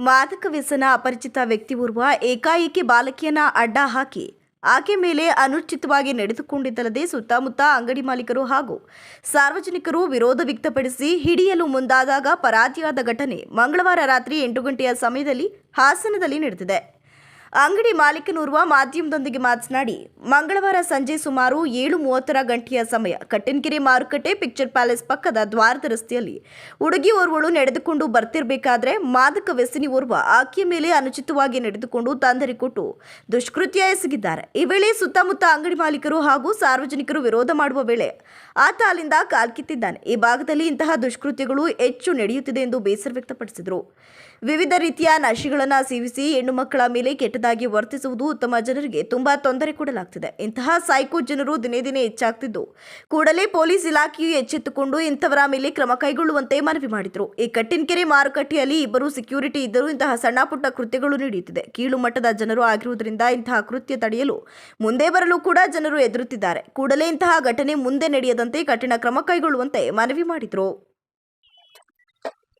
ಮಾದಕ ವ್ಯಸನ, ಅಪರಿಚಿತ ವ್ಯಕ್ತಿಯೋರ್ವ ಏಕಾಏಕಿ ಬಾಲಕಿಯನ್ನ ಅಡ್ಡ ಹಾಕಿ, ಆಕೆ ಮೇಲೆ ಅನುಚಿತವಾಗಿ ನಡೆದುಕೊಂಡಿದ್ದಲ್ಲದೆ ಸುತ್ತಮುತ್ತ ಅಂಗಡಿ ಮಾಲೀಕರು ಹಾಗೂ ಸಾರ್ವಜನಿಕರು ವಿರೋಧ ವ್ಯಕ್ತಪಡಿಸಿ ಹಿಡಿಯಲು ಮುಂದಾದಾಗ ಪರಾಜಿಯಾದ ಘಟನೆ ಮಂಗಳವಾರ ರಾತ್ರಿ ಎಂಟು ಗಂಟೆಯ ಸಮಯದಲ್ಲಿ ಹಾಸನದಲ್ಲಿ ನಡೆದಿದೆ. ಅಂಗಡಿ ಮಾಲೀಕನೋರ್ವ ಮಾಧ್ಯಮದೊಂದಿಗೆ ಮಾತನಾಡಿ, ಮಂಗಳವಾರ ಸಂಜೆ ಸುಮಾರು ಏಳು ಮೂವತ್ತರ ಗಂಟೆಯ ಸಮಯ ಕಟ್ಟಿನಗಿರಿ ಮಾರುಕಟ್ಟೆ ಪಿಕ್ಚರ್ ಪ್ಯಾಲೇಸ್ ಪಕ್ಕದ ದ್ವಾರದ ರಸ್ತೆಯಲ್ಲಿ ಹುಡುಗಿ ಓರ್ವಳು ನಡೆದುಕೊಂಡು ಬರ್ತಿರಬೇಕಾದ್ರೆ ಮಾದಕ ವ್ಯಸನಿ ಓರ್ವ ಆಕೆಯ ಮೇಲೆ ಅನುಚಿತವಾಗಿ ನಡೆದುಕೊಂಡು ತೊಂದರೆ ಕೊಟ್ಟು ದುಷ್ಕೃತ್ಯ ಎಸಗಿದ್ದಾರೆ. ಈ ವೇಳೆ ಸುತ್ತಮುತ್ತ ಅಂಗಡಿ ಮಾಲೀಕರು ಹಾಗೂ ಸಾರ್ವಜನಿಕರು ವಿರೋಧ ಮಾಡುವ ವೇಳೆ ಆತ ಅಲ್ಲಿಂದ ಕಾಲ್ಕಿತ್ತಿದ್ದಾನೆ ಈ ಭಾಗದಲ್ಲಿ ಇಂತಹ ದುಷ್ಕೃತ್ಯಗಳು ಹೆಚ್ಚು ನಡೆಯುತ್ತಿದೆ ಎಂದು ಬೇಸರ ವ್ಯಕ್ತಪಡಿಸಿದರು. ವಿವಿಧ ರೀತಿಯ ನಶೆಗಳನ್ನು ಸೇವಿಸಿ ಹೆಣ್ಣು ಮಕ್ಕಳ ಮೇಲೆ ಕೆಟ್ಟದಾಗಿ ವರ್ತಿಸುವುದು ಉತ್ತಮ. ಜನರಿಗೆ ತುಂಬಾ ತೊಂದರೆ ಕೊಡಲಾಗ್ತಿದೆ. ಇಂತಹ ಸೈಕೋ ಜನರು ದಿನೇ ದಿನೇ ಹೆಚ್ಚಾಗ್ತಿದ್ದು. ಕೂಡಲೇ ಪೊಲೀಸ್ ಇಲಾಖೆಯು ಎಚ್ಚೆತ್ತುಕೊಂಡು ಇಂಥವರ ಮೇಲೆ ಕ್ರಮ ಕೈಗೊಳ್ಳುವಂತೆ ಮನವಿ ಮಾಡಿದರು. ಈ ಕಟ್ಟಿನಕೆರೆ ಮಾರುಕಟ್ಟೆಯಲ್ಲಿ ಇಬ್ಬರು ಸೆಕ್ಯೂರಿಟಿ ಇದ್ದರೂ ಇಂತಹ ಸಣ್ಣ ಪುಟ್ಟ ಕೃತ್ಯಗಳು ನಡೆಯುತ್ತಿದೆ. ಕೀಳು ಮಟ್ಟದ ಜನರು ಆಗಿರುವುದರಿಂದ ಇಂತಹ ಕೃತ್ಯ ತಡೆಯಲು ಮುಂದೆ ಬರಲು ಕೂಡ ಜನರು ಎದುರುತ್ತಿದ್ದಾರೆ ಕೂಡಲೇ ಇಂತಹ ಘಟನೆ ಮುಂದೆ ನಡೆಯದಂತೆ ಕಠಿಣ ಕ್ರಮ ಕೈಗೊಳ್ಳುವಂತೆ ಮನವಿ ಮಾಡಿದರು.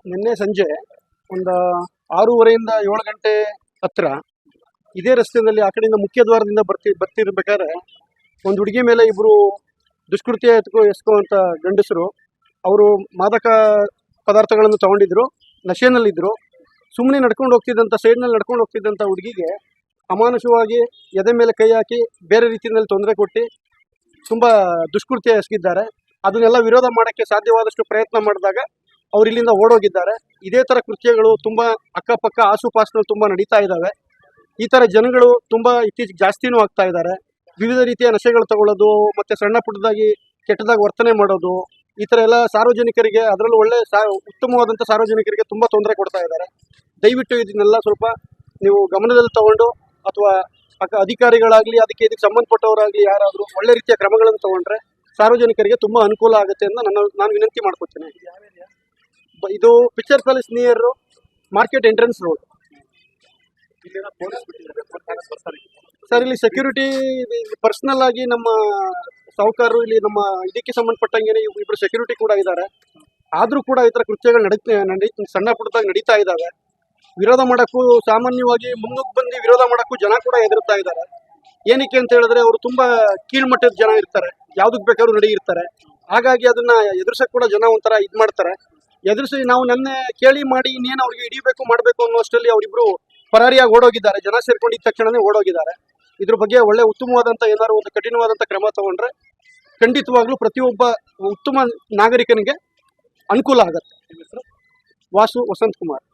ನಿನ್ನೆ ಸಂಜೆ ಒಂದು ಆರೂವರೆಯಿಂದ ಏಳು ಗಂಟೆ ಹತ್ರ ಇದೇ ರಸ್ತೆಯಲ್ಲಿ ಆ ಕಡೆಯಿಂದ ಮುಖ್ಯ ದ್ವಾರದಿಂದ ಬರ್ತಿ, ಬರ್ತಿರ್ಬೇಕಾದ್ರೆ ಒಂದು ಹುಡುಗಿ ಮೇಲೆ ಇಬ್ಬರು ದುಷ್ಕೃತ್ಯ ಎತ್ಕೊ ಅಂತ ಗಂಡಸರು, ಅವರು ಮಾದಕ ಪದಾರ್ಥಗಳನ್ನು ತಗೊಂಡಿದ್ರು ನಶೆನಲ್ಲಿದ್ದರು ಸುಮ್ಮನೆ ನಡ್ಕೊಂಡು ಹೋಗ್ತಿದ್ದಂಥ, ಸೈಡ್ನಲ್ಲಿ ನಡ್ಕೊಂಡು ಹೋಗ್ತಿದ್ದಂಥ ಹುಡುಗಿಗೆ ಅಮಾನುಷವಾಗಿ ಎದೆ ಮೇಲೆ ಕೈ ಹಾಕಿ ಬೇರೆ ರೀತಿಯಲ್ಲಿ ತೊಂದರೆ ಕೊಟ್ಟು ತುಂಬ ದುಷ್ಕೃತ್ಯ ಎಸಗಿದ್ದಾರೆ ಅದನ್ನೆಲ್ಲ ವಿರೋಧ ಮಾಡೋಕ್ಕೆ ಸಾಧ್ಯವಾದಷ್ಟು ಪ್ರಯತ್ನ ಮಾಡಿದಾಗ ಅವರು ಇಲ್ಲಿಂದ ಓಡೋಗಿದ್ದಾರೆ. ಇದೇ ಥರ ಕೃತ್ಯಗಳು ತುಂಬ ಅಕ್ಕಪಕ್ಕ ಆಸುಪಾಸಿನಲ್ಲಿ ತುಂಬ ನಡೀತಾ ಇದ್ದಾವೆ. ಈ ತರ ಜನಗಳು ತುಂಬಾ ಇತ್ತೀಚೆಗೆ ಜಾಸ್ತಿನೂ ಆಗ್ತಾ ಇದ್ದಾರೆ. ವಿವಿಧ ರೀತಿಯ ನಶೆಗಳು ತಗೊಳ್ಳೋದು, ಮತ್ತೆ ಸಣ್ಣ ಪುಟ್ಟದಾಗಿ ಕೆಟ್ಟದಾಗಿ ವರ್ತನೆ ಮಾಡೋದು, ಈ ತರ ಎಲ್ಲ ಸಾರ್ವಜನಿಕರಿಗೆ ಅದರಲ್ಲೂ ಒಳ್ಳೆ ಸಾ ಸಾರ್ವಜನಿಕರಿಗೆ ತುಂಬಾ ತೊಂದರೆ ಕೊಡ್ತಾ ಇದ್ದಾರೆ. ದಯವಿಟ್ಟು ಇದನ್ನೆಲ್ಲ ಸ್ವಲ್ಪ ನೀವು ಗಮನದಲ್ಲಿ ತಗೊಂಡು, ಅಥವಾ ಅಧಿಕಾರಿಗಳಾಗ್ಲಿ, ಅದಕ್ಕೆ ಇದಕ್ಕೆ ಸಂಬಂಧಪಟ್ಟವರಾಗ್ಲಿ ಯಾರಾದರೂ ಒಳ್ಳೆ ರೀತಿಯ ಕ್ರಮಗಳನ್ನು ತಗೊಂಡ್ರೆ ಸಾರ್ವಜನಿಕರಿಗೆ ತುಂಬಾ ಅನುಕೂಲ ಆಗುತ್ತೆ ಅಂತ ನನ್ನ, ನಾನು ವಿನಂತಿ ಮಾಡ್ಕೊತೇನೆ. ಇದು picture palace near market entrance road. Sir, ಇಲ್ಲಿ ಸೆಕ್ಯೂರಿಟಿ ಪರ್ಸನಲ್ ಆಗಿ ನಮ್ಮ ಸಾಹುಕಾರರು ಇಲ್ಲಿ ನಮ್ಮ ಇದಕ್ಕೆ ಸಂಬಂಧಪಟ್ಟಂಗೆ ಇಬ್ರು ಸೆಕ್ಯೂರಿಟಿ ಕೂಡ ಇದ್ದಾರೆ ಆದ್ರೂ ಕೂಡ ಈ ಥರ ಕೃತ್ಯಗಳು ನಡೀತ ನಡೀ ಸಣ್ಣ ಪುಟ್ಟದಾಗ ನಡೀತಾ ಇದ್ದಾವೆ ವಿರೋಧ ಮಾಡೋಕ್ಕೂ ಸಾಮಾನ್ಯವಾಗಿ ಮುಂದಕ್ಕೆ ಬಂದು ವಿರೋಧ ಮಾಡೋಕ್ಕೂ ಜನ ಕೂಡ ಎದುರುತ್ತಾ ಇದ್ದಾರೆ ಏನಕ್ಕೆ ಅಂತ ಹೇಳಿದ್ರೆ ಅವರು ತುಂಬಾ ಕೀಳ್ಮಟ್ಟದ ಜನ ಇರ್ತಾರೆ. ಯಾವ್ದಕ್ ಬೇಕಾದ್ರೂ ನಡಿ ಇರ್ತಾರೆ ಹಾಗಾಗಿ ಅದನ್ನ ಎದುರ್ಸಕ್ ಕೂಡ ಜನ ಒಂಥರ ಇದ್ ಮಾಡ್ತಾರೆ. ಎದುರಿಸಿ ನಾವು ನೆನ್ನೆ ಕೇಳಿ ಮಾಡಿ ಇನ್ನೇನು ಅವ್ರಿಗೆ ಹಿಡಿಬೇಕು ಮಾಡಬೇಕು ಅನ್ನೋಷ್ಟರಲ್ಲಿ ಅವರಿಬ್ರು ಪರಾರಿಯಾಗಿ ಓಡೋಗಿದ್ದಾರೆ. ಜನ ಸೇರ್ಕೊಂಡಿದ್ದ ತಕ್ಷಣನೇ ಓಡೋಗಿದ್ದಾರೆ. ಇದ್ರ ಬಗ್ಗೆ ಒಳ್ಳೆ ಉತ್ತಮವಾದಂಥ ಏನಾದ್ರು ಒಂದು ಕಠಿಣವಾದಂಥ ಕ್ರಮ ತಗೊಂಡ್ರೆ ಖಂಡಿತವಾಗ್ಲೂ ಪ್ರತಿಯೊಬ್ಬ ಉತ್ತಮ ನಾಗರಿಕನಿಗೆ ಅನುಕೂಲ ಆಗತ್ತೆ. ವಾಸು ವಸಂತ್ ಕುಮಾರ್.